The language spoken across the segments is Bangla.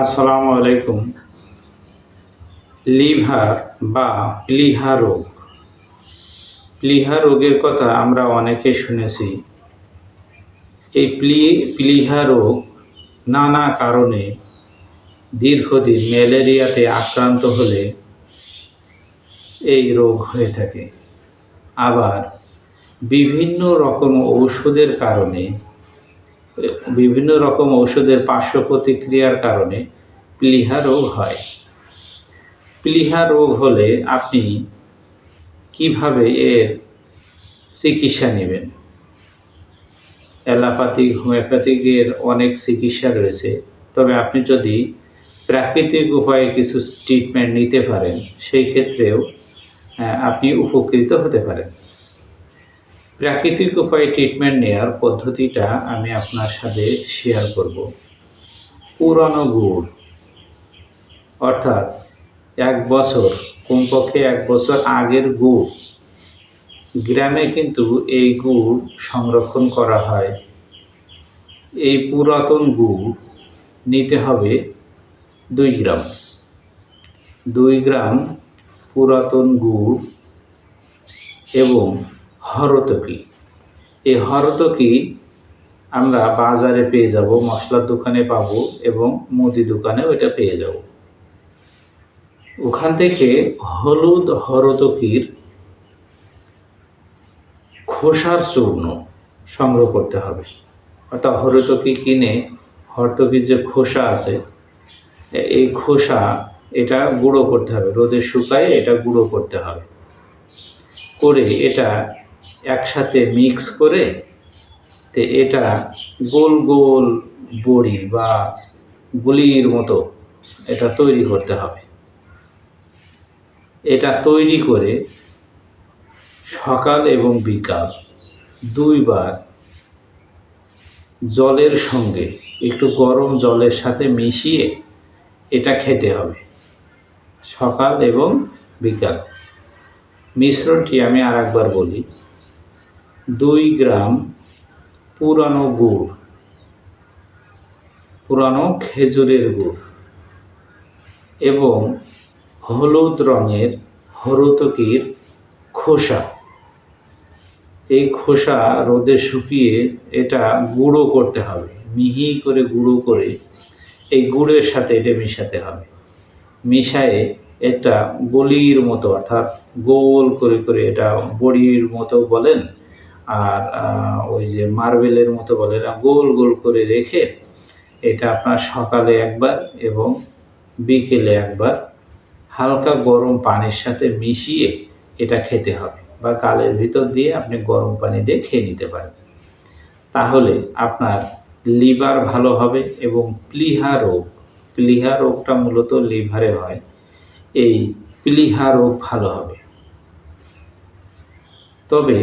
আসসালামু আলাইকুম। লিভার বা প্লিহা রোগ। প্লিহা রোগের কথা আমরা অনেকে শুনেছি। এই প্লি প্লিহা রোগ নানা কারণে দীর্ঘদিন ম্যালেরিয়াতে আক্রান্ত হলে এই রোগ হয়ে থাকে। আবার বিভিন্ন রকম ঔষধের কারণে বিভিন্ন রকম ঔষধের পার্শ্ব প্রতিক্রিয়ার কারণে প্লিহা রোগ হয়। প্লিহা রোগ হলে আপনি কীভাবে এর চিকিৎসা নেবেন? অ্যালোপ্যাথিক হোমিওপ্যাথিকের অনেক চিকিৎসা রয়েছে। তবে আপনি যদি প্রাকৃতিক উপায়ে কিছু ট্রিটমেন্ট নিতে পারেন, সেই ক্ষেত্রেও আপনি উপকৃত হতে পারেন। প্রাকৃতিক উপায়ে ট্রিটমেন্ট নেওয়ার পদ্ধতিটা আমি আপনার সাথে শেয়ার করব। পুরানো গুড়, অর্থাৎ এক বছর, কমপক্ষে এক বছর আগের গুড়। গ্রামে কিন্তু এই গুড় সংরক্ষণ করা হয়। এই পুরাতন গুড় নিতে হবে দুই গ্রাম। দুই গ্রাম পুরাতন গুড় এবং হরতকি এই হরতকি আমরা বাজারে পেয়ে যাব মশলার দোকানে পাবো এবং মুদি দোকানেও এটা পেয়ে যাব। ওখান থেকে হলুদ হরতকির খোসার চূর্ণ সংগ্রহ করতে হবে। অর্থাৎ হরতকি কিনে হরতকির যে খোসা আছে, এই খোসা এটা গুঁড়ো করতে হবে। রোদে শুকায় এটা গুঁড়ো করতে হবে। করে এটা একসাথে মিক্স করে তো এটা গোল গোল বড়ি বা গুলির মতো এটা তৈরি করতে হবে। এটা তৈরি করে সকাল এবং বিকাল দুইবার জলের সঙ্গে একটু গরম জলের সাথে মিশিয়ে এটা খেতে হবে সকাল এবং বিকাল। মিশ্রণটি আমি আর একবার বলি। দুই গ্রাম পুরানো গুড়। পুরানো খেজুরের গুড় এবং হলুদ রঙের হরতকির খোসা। এই খোসা রোদে শুকিয়ে এটা গুঁড়ো করতে হবে। মিহি করে গুঁড়ো করে এই গুড়ের সাথে এটা মিশাতে হবে। মিশায়ে একটা গলির মতো অর্থাৎ গোল করে করে এটা বড়ির মতো বলেন আর ওই যে মার্বেলের মতো বলেন গোল গোল করে রেখে এটা আপনার সকালে একবার এবং বিকেলে একবার হালকা গরম পানির সাথে মিশিয়ে এটা খেতে হবে বা কালের ভিতর দিয়ে আপনি গরম পানি দিয়ে খেয়ে নিতে পারেন। তাহলে আপনার লিভার ভালো হবে এবং প্লিহা রোগ, প্লিহা রোগটা মূলত লিভারে হয়, এই প্লিহা রোগ ভালো হবে। তবে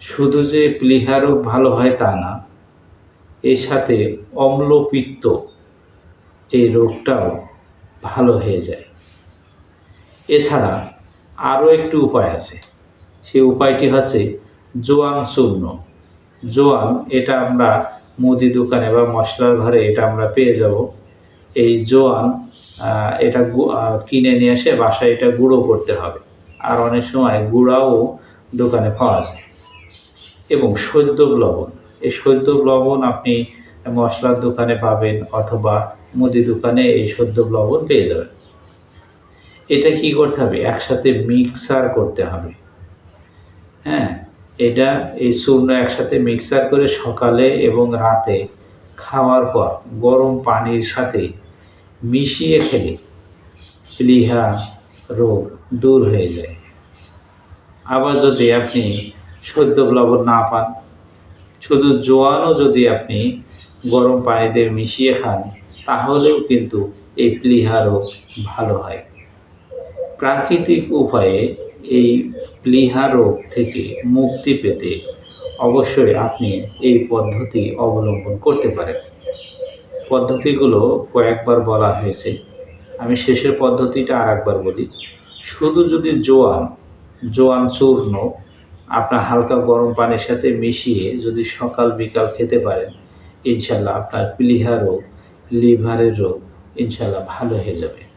শুধু যে প্লিহা রোগ ভালো হয় তা না, এর সাথে অম্লপিত্ত এই রোগটাও ভালো হয়ে যায়। এছাড়া আরও একটি উপায় আছে সেই উপায়টি হচ্ছে জোয়ান চূর্ণ জোয়ান, এটা আমরা মুদি দোকানে বা মশলার ঘরে এটা আমরা পেয়ে যাব। এই জোয়ান এটা কিনে নিয়ে এসে বাসায় এটা গুঁড়ো করতে হবে। আর অনেক সময় গুঁড়াও দোকানে পাওয়া যায়। এবং সদ্য লবণ। এই সদ্য লবণ আপনি মশলার দোকানে পাবেন অথবা মুদি দোকানে এই সদ্য লবণ পেয়ে যাবেন। এটা কি করতে হবে? একসাথে মিক্সার করতে হবে। হ্যাঁ এটা এই চূর্ণ একসাথে মিক্সার করে সকালে এবং রাতে খাওয়ার পর গরম পানির সাথে মিশিয়ে খেলে প্লিহা রোগ দূর হয়ে যায়। আবার যদি আপনি সদ্য লবণ না পান। শুধু জোয়ানও যদি আপনি গরম পানিতে মিশিয়ে খান, তাহলেও কিন্তু এই প্লিহা রোগ ভালো হয়। প্রাকৃতিক উপায়ে এই প্লিহা রোগ থেকে মুক্তি পেতে অবশ্যই আপনি এই পদ্ধতি অবলম্বন করতে পারেন। পদ্ধতিগুলো কয়েকবার বলা হয়েছে। আমি শেষের পদ্ধতিটা আর একবার বলি। শুধু যদি জোয়ান জোয়ান চূর্ণ আপনার হালকা গরম পানির সাথে মিশিয়ে যদি সকাল বিকাল খেতে পারেন, ইনশাল্লাহ আপনার প্লিহা রোগ, লিভারের রোগ ইনশাল্লাহ ভালো হয়ে যাবে।